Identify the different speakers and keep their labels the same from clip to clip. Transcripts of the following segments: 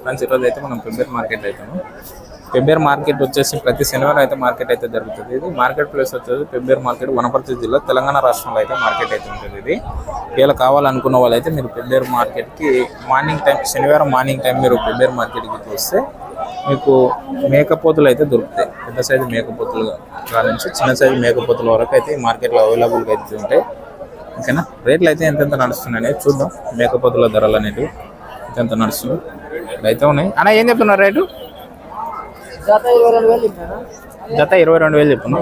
Speaker 1: Friends ఈరోజు అయితే మనం పెబ్బేర్ మార్కెట్ అవుతాము. పెబ్బేర్ మార్కెట్ వచ్చేసి ప్రతి శనివారం అయితే మార్కెట్ అయితే జరుగుతుంది. ఇది మార్కెట్ ప్లేస్ వచ్చేసి పెబ్బేర్ మార్కెట్ వనపర్తి జిల్లా తెలంగాణ రాష్ట్రంలో అయితే మార్కెట్ అయితే ఉంటుంది ఇది. ఇలా కావాలనుకున్న వాళ్ళైతే మీరు పెబ్బేర్ మార్కెట్కి మార్నింగ్ టైం శనివారం మార్నింగ్ టైం మీరు పెబ్బేర్ మార్కెట్కి చూస్తే మీకు మేకపోతులు అయితే దొరుకుతాయి. పెద్ద సైజు మేకపోతులు కాడ నుంచి చిన్న సైజు మేకపోతుల వరకు అయితే ఈ మార్కెట్లో అవైలబుల్గా అయితే ఉంటాయి. ఓకేనా? రేట్లు అయితే ఎంతెంత నడుస్తున్నాయి చూద్దాం. మేకపోతుల ధరలు అనేది ఎంతెంత నడుస్తుంది అయితే ఉన్నాయి. అన్న ఏం చెప్తున్నారు రేటు?
Speaker 2: జత ఇరవై రెండు వేలు ఇచ్చాను
Speaker 1: జత ఇరవై రెండు వేలు చెప్తున్నా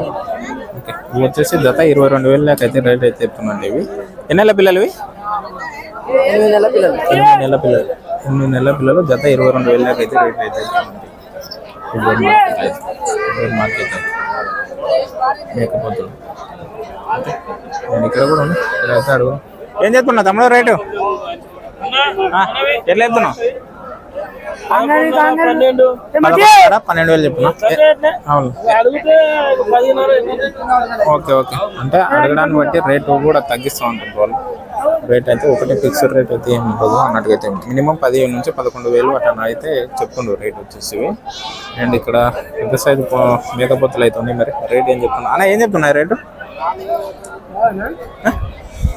Speaker 1: ఓకే ఇవి వచ్చేసి జత ఇరవై రెండు వేలు దాకా అయితే రేట్ అయితే చెప్తున్నాండి ఇవి. ఎన్ని నెలల పిల్లలు ఇవి?
Speaker 2: ఎనిమిది నెలల పిల్లలు.
Speaker 1: ఎనిమిది నెలల పిల్లలు. ఎనిమిది నెలల పిల్లలు జత ఇరవై రెండు వేల దాకా అయితే రేట్ అయితే ఫుట్బాల్ మార్కెట్ అయితే. ఫుట్బాల్ మార్కెట్ అయితే. లేకపోతే నేను ఇక్కడ కూడా ఉన్నా. ఇక్కడ అయితే అడుగు ఏం చెప్తున్నా తమ్ముడు రేటు? ఎట్లా చెప్తున్నావు?
Speaker 2: పన్నెండు.
Speaker 1: వేలు చెప్పున్నా అవును. Okay okay. అంటే అడగడాన్ని బట్టి రేటు కూడా తగ్గిస్తూ ఉంటుంది వాళ్ళు. రేట్ అయితే ఒకటి ఫిక్స్డ్ రేట్ అయితే ఏమి ఉండదు అన్నట్టుగా అయితే మినిమం పదిహేను నుంచి పదకొండు వేలు అట్లా అయితే చెప్తుండ్రు రేట్ వచ్చేసి అండ్ ఇక్కడ పెద్ద సైజు మేకపోతులు అయితే ఉన్నాయి మరి? రేట్ ఏం చెప్తున్నా? అన్న ఏం చెప్తున్నాయి రేటు?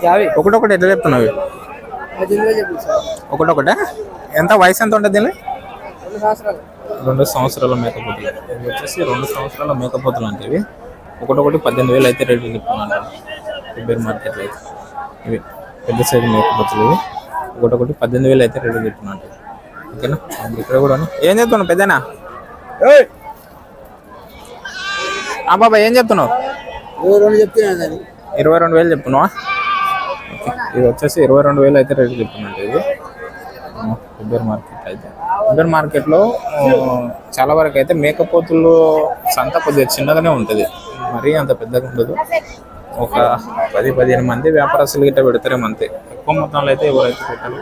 Speaker 2: యాభై.
Speaker 1: ఒకటొకటి ఎట్లా చెప్తున్నావు? ఒకటొకటే? ఎంత వయసు ఎంత ఉంటుంది దీని
Speaker 2: రెండు సంవత్సరాలు.
Speaker 1: రెండు సంవత్సరాల మేకపోతులు. ఇవి వచ్చేసి రెండు సంవత్సరాల మేకపోతులు అంటే ఇవి. ఒకటొకటి పద్దెనిమిది వేలు అయితే రేట్లు చెప్తున్నాను ఫిబ్రవరి మార్కెట్లో అయితే. ఇవి పెద్ద సైజు మేకపోతులు ఇవి. ఒకటొకటి పద్దెనిమిది వేలు అయితే రేట్లు చెప్తున్నాను ఓకేనా? ఇక్కడ కూడా. ఏం చెప్తున్నావు పెద్దనా? ఆ బాబా ఏం చెప్తున్నావు?
Speaker 2: ఇరవై రెండు చెప్తున్నాను దాన్ని
Speaker 1: ఇరవై రెండు వేలు చెప్తున్నావా? ఇది వచ్చేసి ఇరవై రెండు వేలు అయితే రేటు చెప్తున్నాండి ఇది ఫిబ్రవరి మార్కెట్ అయితే. ఫిబ్రవరి మార్కెట్లో చాలా వరకు అయితే మేకపోతులు సంత కొద్దిగా చిన్నగానే ఉంటుంది. మరీ అంత పెద్దగా ఉండదు. ఒక పది పదిహేను మంది వ్యాపారస్తులు గిట్ట పెడతారేమో అంతే. ఎక్కువ మొత్తంలో అయితే ఎవరైతే పెట్టారు.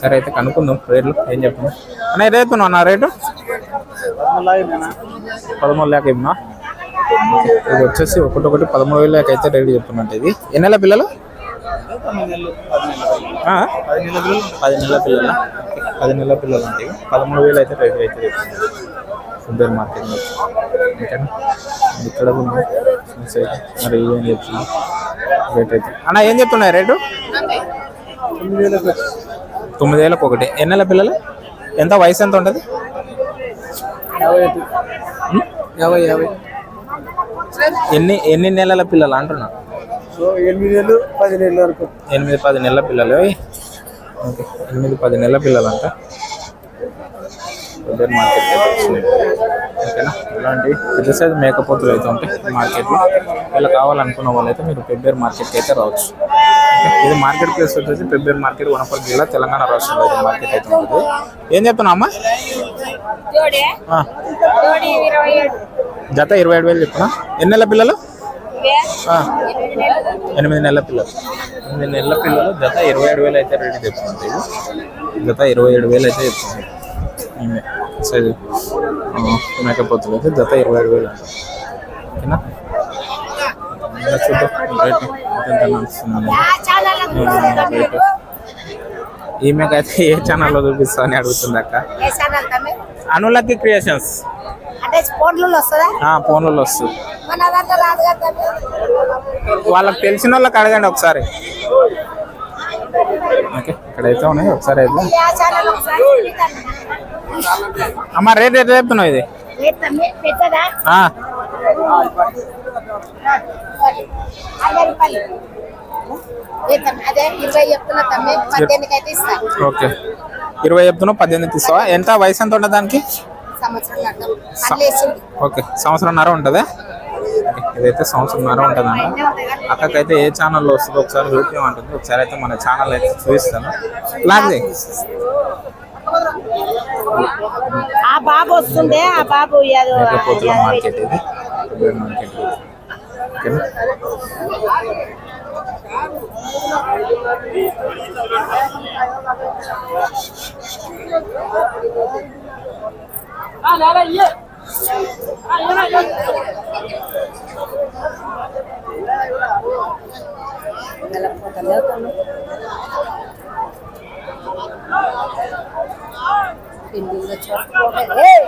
Speaker 1: సరే అయితే కనుక్కుందాం రేట్లు ఏం చెప్పను అన్న ఏ రేటు నా రేటు? పదమూడు లేక ఇమ్మా ఇది వచ్చేసి ఒకటొకటి పదమూడు వేలు లేక అయితే రేటు చెప్తున్నట్టు ఇది. ఎన్ని నెలల పిల్లలు? పది నెలల పిల్లలు. పది నెలల పిల్లలు అంటే పదమూడు వేలు అయితే రేటు అయితే చెప్తుంది సూపర్ మార్కెట్ ఓకేనా? ఇక్కడ. మరి ఏం చెప్తున్నా రేట్ అయితే. అన్న ఏం చెప్తున్నాయి రేటు?
Speaker 2: తొమ్మిది వేలకు
Speaker 1: తొమ్మిది వేలకు ఒకటి. ఎన్ని నెలల పిల్లలు? ఎంత వయసు ఎంత ఉంటుంది? ఎన్ని ఎన్ని నెలల పిల్లలు అంటున్నా?
Speaker 2: సో ఎనిమిది వేలు పది నెలల వరకు.
Speaker 1: ఎనిమిది పది నెలల పిల్లలు. ఓకే. ఎనిమిది పది నెలల పిల్లలు అంట పెద్ద మార్కెట్ అయితే వచ్చినాయి. ఓకేనా? ఇలాంటి పెద్ద సైజు మేకపోతులు అయితే ఉంటాయి మార్కెట్లో. ఇలా కావాలనుకున్న వాళ్ళైతే మీరు పెబ్బేర్ మార్కెట్కి అయితే రావచ్చు. ఇది మార్కెట్ ప్లేస్ వచ్చేసి పెబ్బేర్ మార్కెట్ వనపర్తి జిల్లా తెలంగాణ రాష్ట్రంలో అయితే మార్కెట్ అయితే ఉంటుంది. ఏం
Speaker 3: ఏడు.
Speaker 1: జత ఇరవై ఏడు వేలు చెప్పునా ఎన్ని నెలల పిల్లలు?
Speaker 3: ఎనిమిది నెలలు
Speaker 1: పిల్లలు. ఎనిమిది నెలల పిల్లలు జత ఇరవై ఏడు వేలు అయితే రేటు చెప్తుంది జత ఇరవై ఏడు వేలు అయితే చెప్తుంది ఆ, మేకపోతులు అయితే జత ఇరవై ఏడు వేలు ఓకేనా? చూద్దాం. రేటు ఎంత నడుస్తుంది రేటు ఈమెకైతే ఏ ఛానల్లో చూపిస్తా అని అడుగుతుంది అక్క. అనులకి క్రియేషన్స్.
Speaker 3: అంటే ఫోన్లలో వస్తుందా?
Speaker 1: ఫోన్లలో వస్తుంది. వాళ్ళకి తెలిసిన వాళ్ళకి అడగండి ఒకసారి. ఓకే ఇక్కడైతే ఉన్నాయి. ఒకసారి అయితే. అమ్మ రేట్ ఎట్లా చెప్తున్నావు ఇది? ఓకే. ఇరవై చెప్తున్నావు పద్దెనిమిది తీస్తావా ఎంత? వయసు ఎంత ఉంటుంది దానికి? ఓకే సంవత్సరంన్నర ఉంటుందా? ఇదైతే సంవత్సరంన్నర ఉంటుందన్న. అక్కకైతే ఏ ఛానల్లో వస్తుందో ఒకసారి చూపించం ఉంటుంది ఒకసారి అయితే మన ఛానల్ అయితే చూపిస్తాను. లాగే
Speaker 3: ఆ బాబు వస్తుండే ఆ బాబు
Speaker 1: మార్కెట్
Speaker 3: ఇది?
Speaker 1: మార్కెట్ ఓకేనా? 啊，来了一，
Speaker 3: 啊，原
Speaker 1: 来有。
Speaker 3: Dalam kota Melton, pindu hey.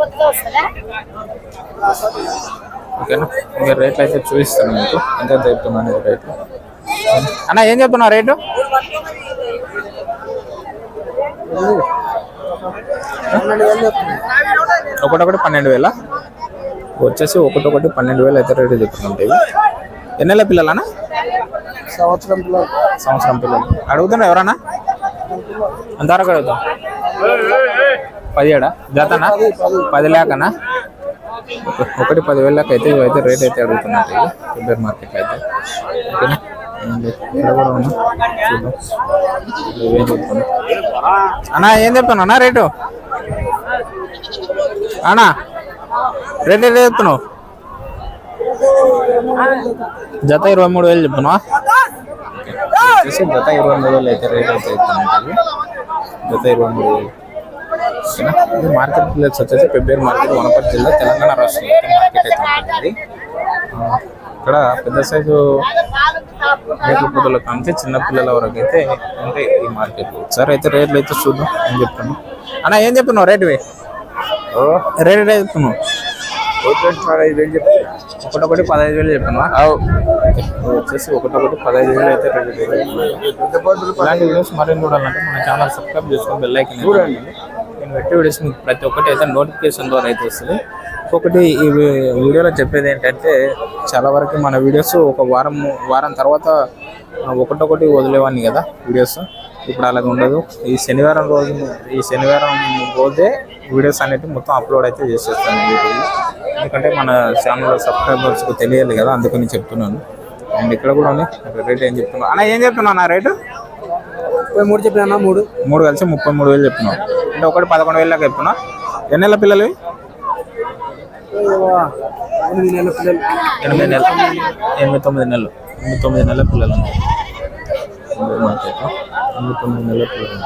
Speaker 3: వద్ద వస్తుందా
Speaker 1: ఓకేనా? ఇంకా రేట్లు అయితే చూపిస్తాను మీకు. ఎంత చెప్తున్నాను ఇది రేట్లు. అన్న ఏం చెప్తున్నా రేటు? ఒకటొకటి పన్నెండు వేల? వచ్చేసి ఒకటొకటి పన్నెండు వేలు అయితే రేటు చెప్తుంటాయి ఎన్నెల పిల్లలనా?
Speaker 2: సంవత్సరం పిల్లలు.
Speaker 1: సంవత్సరం పిల్లలు. అడుగుతున్నా ఎవరన్నా? అంతవరకు అడుగుతాం. పదిహేడా? జతనా? పది లేకనా? ఒకటి పదివేల లెక్క అయితే ఇవైతే రేట్ అయితే అడుగుతున్నారు ఇవి. మార్కెట్లో అయితే. ఓకేనా? అన్నా ఏం చెప్తాను అన్నా రేటు? అన్నా రేట్ ఎంత చెప్తున్నావు? జత ఇరవై మూడు వేలు చెప్తున్నావా? వచ్చేసి జత ఇరవై మూడు వేలు అయితే రేట్ అయితే అవుతుంది జత ఇరవై మూడు వేలు? ఇది మార్కెట్ ప్లేస్ వచ్చేసి ఫిబ్రవరి మార్కెట్ వనపర్తి జిల్లా తెలంగాణ రాష్ట్రంలో అయితే మార్కెట్ అయితే ఉంటుంది ఇక్కడ పెద్ద సైజు పొదల కంటే చిన్న పిల్లల వరకు అయితే ఉంటాయి ఈ మార్కెట్. సరే అయితే రేట్లు అయితే చూద్దాం. ఏం చెప్తాను అన్న ఏం చెప్తున్నావు రేటు రేట్ రేట్ చెప్తున్నావు ఒకటొకటి పదహైదు వేలు చెప్పినా వచ్చేసి ఒకటొకటి పదహైదు వేలు అయితే రేట్ ఇలాంటి వీడియోస్ మరిన్ని చూడాలంటే మన ఛానల్ సబ్స్క్రైబ్ చేసుకొని బెల్ ఐకన్ చూడండి. నేను పెట్టే వీడియోస్ మీకు ప్రతి ఒక్కటి అయితే నోటిఫికేషన్ ద్వారా అయితే వస్తుంది. ఒకటి ఈ వీడియోలో చెప్పేది ఏంటంటే చాలా వరకు మన వీడియోస్ ఒక వారం వారం తర్వాత ఒకటొకటి వదిలేవాడిని కదా వీడియోస్ ఇప్పుడు అలాగ ఉండదు. ఈ శనివారం రోజు ఈ శనివారం రోజే వీడియోస్ అనేవి మొత్తం అప్లోడ్ అయితే చేసేస్తాను. యూట్యూబ్ ఎందుకంటే మన ఛానల్ సబ్స్క్రైబర్స్కి తెలియాలి కదా అందుకని చెప్తున్నాను. అండ్ ఇక్కడ కూడా ఉంది. రేట్ ఏం చెప్తున్నా అన్న ఏం చెప్తున్నా నా రేటు
Speaker 2: ముప్పై మూడు చెప్పినా మూడు.
Speaker 1: మూడు కలిసి ముప్పై మూడు వేలు చెప్తున్నావు. అంటే ఒకటి పదకొండు వేలు దాకా చెప్తున్నా. ఎన్ని నెలల పిల్లలు?
Speaker 2: ఎనిమిది నెలల పిల్లలు.
Speaker 1: ఎనిమిది నెలలు. ఎనిమిది తొమ్మిది నెలలు. ఎనిమిది తొమ్మిది నెలల పిల్లలు ఎనిమిది తొమ్మిది నెలల పిల్లలు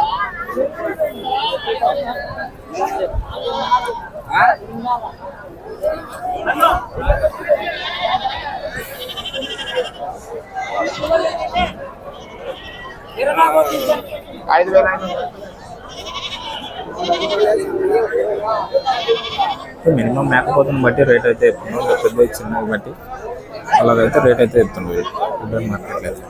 Speaker 1: ఐదు వేల మినిమం మేకపోతుని బట్టి రేట్ అయితే చెప్తున్నాం. పెద్ద చిన్నది బట్టి. అలాగైతే రేట్ అయితే చెప్తున్నాం. ఫుడ్ మార్కెట్లో అయితే.